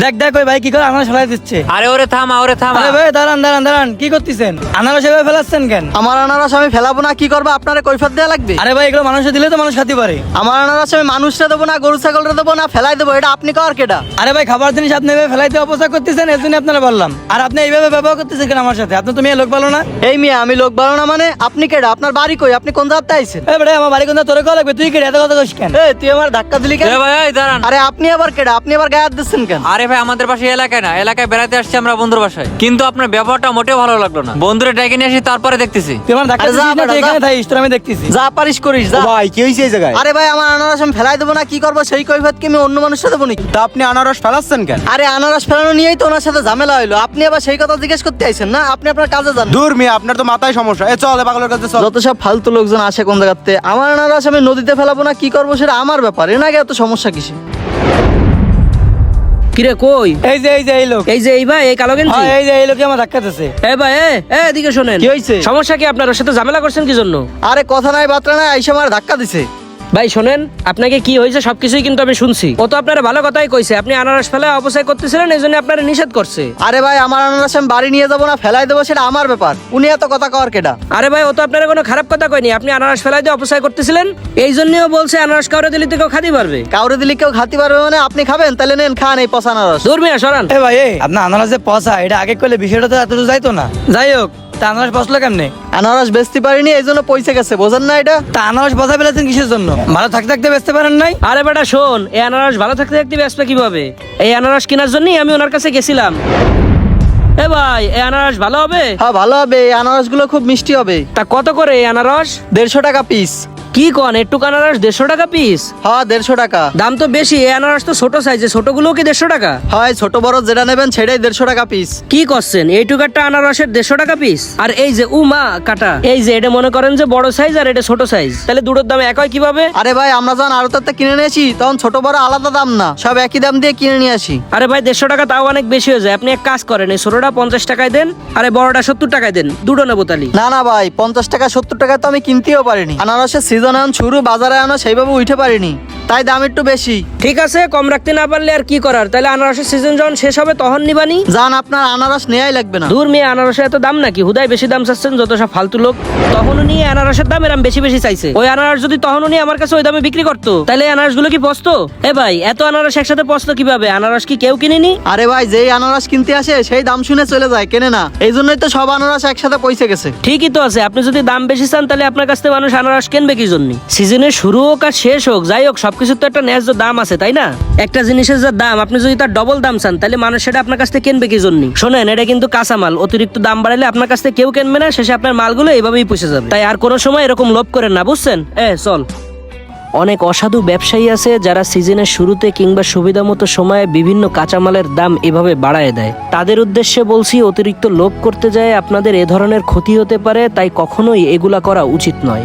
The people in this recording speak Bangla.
দেখ দেখ ওই ভাই কি করে আনারস ফেলাই দিচ্ছে। আরে ওরে থামা ওরে থামা। আরে ভাই দাঁড়ান দাঁড়ান দাঁড়ান কি করতেছেন? আনারস এভাবে ফেলাচ্ছেন কেন? আমার আনারস আমি ফেলাবো না কি করব? আপনারা কৈফত দেওয়া লাগবে? আরে ভাই এগুলো মানুষে দিলে তো মানুষ খাতে পারে। আমার আনারস আমি মানুষরা দেবো না গরু ছাগলরা দেবো না ফেলাই দেবো এটা আপনি কর কেটা আরে ভাই খাবার জিনিস আপনি এভাবে ফেলাইতে অপচয় করতেছেন এর জন্য আপনারা বললাম। আর আপনি এইভাবে ব্যবহার করতেছেন কেন আমার সাথে? আপনি তুমি লোক ভালো না? এই মেয়ে আমি লোক বলো না মানে? আপনি কেডা? আপনার বাড়ি কই? আপনি কোন জায়গাতে আইছেন? এ বেটা আমার বাড়ি কোনটা তোরে কল লাগবে? তুই কি এত কথা কইস কেন? এ তুই আমার ধাক্কা দিলি কেন? এ ভাই দাঁড়ান। আরে আপনি আবার কেডা? আপনি আবার গায়ে হাত দিচ্ছেন কেন? আরে ভাই আমাদের পাশে এলাকায় না এলাকায় বেড়াতে আসছি আমরা বন্ধুর বাসায়। কিন্তু আপনার ব্যবহারটা মোটেও ভালো লাগল না। বন্ধুরা ডেকে নিয়ে আসি তারপরে দেখতেছি। আরে যা দিছিস না বেটা, তুই এখানে থাকিস তোর আমি দেখতেছি। যা পারিস করিস যা। ভাই কি হয়েছে এই জায়গায়? আরে ভাই আমার আনারস আমি ফেলাই দেবো না কি করব? সেই কৈফত কি আমি অন্য মানুষের দেবো নাকি? তা আপনি আনারস ফেলাচ্ছেন কেন? আরে আনারস ফেলানো নিয়েই তো ওনার সাথে ঝামেলা হইল। আপনি আবার সেই কথা জিজ্ঞেস করতে আইছেন না? আপনি আপনার কাজে যান। দূর মেয়ে আপনার তো মাথায় সমস্যা। এ চল এ পাগলের কাছে চল। যত সব ফালতু লোকজন আসে কোন জায়গাতে আমার আনারস আমি নদীতে ফেলাবো না কি করব সেটা আমার ব্যাপার। এর আগে এত সমস্যা কিসে কিরে কই? এই যে এই যে এই লোক। এই যে এই ভাই এই কালো গেঞ্জি? হ্যাঁ, এই যে এই লোকই আমার ধাক্কা দিতেছে। এ ভাই এ এ, এদিকে শোনেন। কি হইছে? সমস্যা কি আপনার? ওর সাথে ঝামেলা করছেন কি জন্য? আরে কথা নাই বার্তা নাই আইসা আমার ধাক্কা দিছে। ভাই শোনেন আপনাকে কি হয়েছে সবকিছুই কিন্তু আমি শুনছি। ও তো আপনার ভালো কথাই কইছে আপনি আনারস ফেলে অপচয় করতেছিলেন এই জন্য আপনার নিষেধ করছে। আরে ভাই আমার আনারস আমি বাড়ি নিয়ে যাব না ফেলাই দেবো সেটা আমার ব্যাপার। উনি এত কথা কর কেডা? আরে ভাই ও তো আপনার কোনো খারাপ কথা কয়নি আপনি আনারস ফেলাই দিয়ে অপচয় করতেছিলেন এই জন্যও বলছে আনারস কাউরে দিলে তো কেউ খাতি পারবে। কাউরে দিলে কেউ খাতি পারবে মানে আপনি খাবেন তাহলে নেন খান এই পচা আনারস। দূর মিয়া সরান। এ ভাই এ। আপনার আনারস পচা এটা আগে করলে বিষয়টা তো এতটুকু যাইতো না। যাই হোক তা আনারস পচলো কেমনে? আনারস বেচতে পারিনি এই জন্য পয়সা গেছে বোঝেন না এটা? তা আনারস বসা ফেলেছেন কিসের জন্য? ভালো থাকতে থাকতে বেচতে পারেন নাই? আরে বেটা শোন এই আনারস ভালো থাকতে থাকতে ব্যস্ত কীভাবে? এই আনারস কেনার জন্যই আমি ওনার কাছে গেছিলাম। এ ভাই এই আনারস ভালো হবে? হ্যাঁ ভালো হবে এই আনারসগুলো খুব মিষ্টি হবে। তা কত করে এই আনারস? দেড়শো টাকা পিস কি কন একটু আনারস দেড়শো টাকা পিস হ্যাঁ দেড়শো টাকা। দাম তো বেশি এই আনারস তো ছোট সাইজে ছোটগুলো কি দেড়শো টাকা? হয় ছোট বড় যেটা নেবেন সেটাই দেড়শো টাকা পিস কি করছেন? এইটুকু একটা আনারসের দেড়শো টাকা পিস আর এই যে উমা কাটা। এই যে এটা মনে করেন যে বড় সাইজ আর এটা ছোট সাইজ তাহলে দুটোর দাম একই কীভাবে? আরে ভাই আমরা যখন আড়তারটা কিনে নিয়েছি তখন ছোট বড় আলাদা দাম না। সব একই দাম দিয়ে কিনে নিয়ে আসি। আরে ভাই দেড়শো টাকা তাও অনেক বেশি হয়ে যায়। আপনি এক কাজ করেন এই ছোটটা পঞ্চাশ টাকায় দেন আর এই বড়টা সত্তর টাকায় দেন। দুটো নেব তালি না না ভাই পঞ্চাশ টাকা সত্তর টাকা তো আমি কিনতেও পারিনি। আনারসের সিজন শুরু বাজারে আনো সেইভাবে উঠে পারিনি। তাই দাম একটু বেশি। ঠিক আছে কম রাখতে না পারলে আর কি করার? তাহলে আনারসের সিজন যখন শেষ হবে তখন নিবানি। যান আপনার আনারস নেয়াই লাগবে না। দূর মেয়ে আনারসের এত দাম নাকি? হুদায় বেশি দাম চাচ্ছেন যত সব ফালতু লোক। তখনও নিয়ে আনারসের দাম এরম বেশি বেশি চাইছে। ওই আনারস যদি তখনও নিয়ে আমার কাছে ওই দামে বিক্রি করতো তাহলে আনারসগুলো কি পচতো এ ভাই এত আনারস একসাথে পচতো কীভাবে? আনারস কি কেউ কিনেনি? আরে ভাই যেই আনারস কিনতে আসে সেই দাম শুনে চলে যায় কেনে না। এই জন্যই তো সব আনারস একসাথে পয়সা গেছে। ঠিকই তো আছে আপনি যদি দাম বেশি চান তাহলে আপনার কাছ থেকে মানুষ আনারস কিনবে কি জন্য? সিজনের শুরু হোক আর শেষ হোক যাই হোক সবকিছুর তো একটা ন্যায্য দাম আছে, তাই না? একটা জিনিসের যা দাম, আপনি যদি তার ডবল দাম চান, তাহলে মানুষ সেটা আপনার কাছ থেকে কিনবে কি জন্য শোনেন, এটা কিন্তু কাঁচামাল, অতিরিক্ত দাম বাড়ালে আপনার কাছ থেকে কেউ কিনবে না, শেষে আপনার মালগুলো এইভাবেই পুষে যাবে। তাই আর কোনো সময় এরকম লোভ করেন না, বুঝছেন? এ, চল। অনেক অসাধু ব্যবসায়ী আছে যারা সিজনের শুরুতে কিংবা সুবিধা মতো সময়ে বিভিন্ন কাঁচামালের দাম এভাবে বাড়ায় দেয়। তাদের উদ্দেশ্যে বলছি, অতিরিক্ত লোভ করতে যায়, আপনাদের এ ধরনের ক্ষতি হতে পারে, তাই কখনোই এগুলা করা উচিত নয়।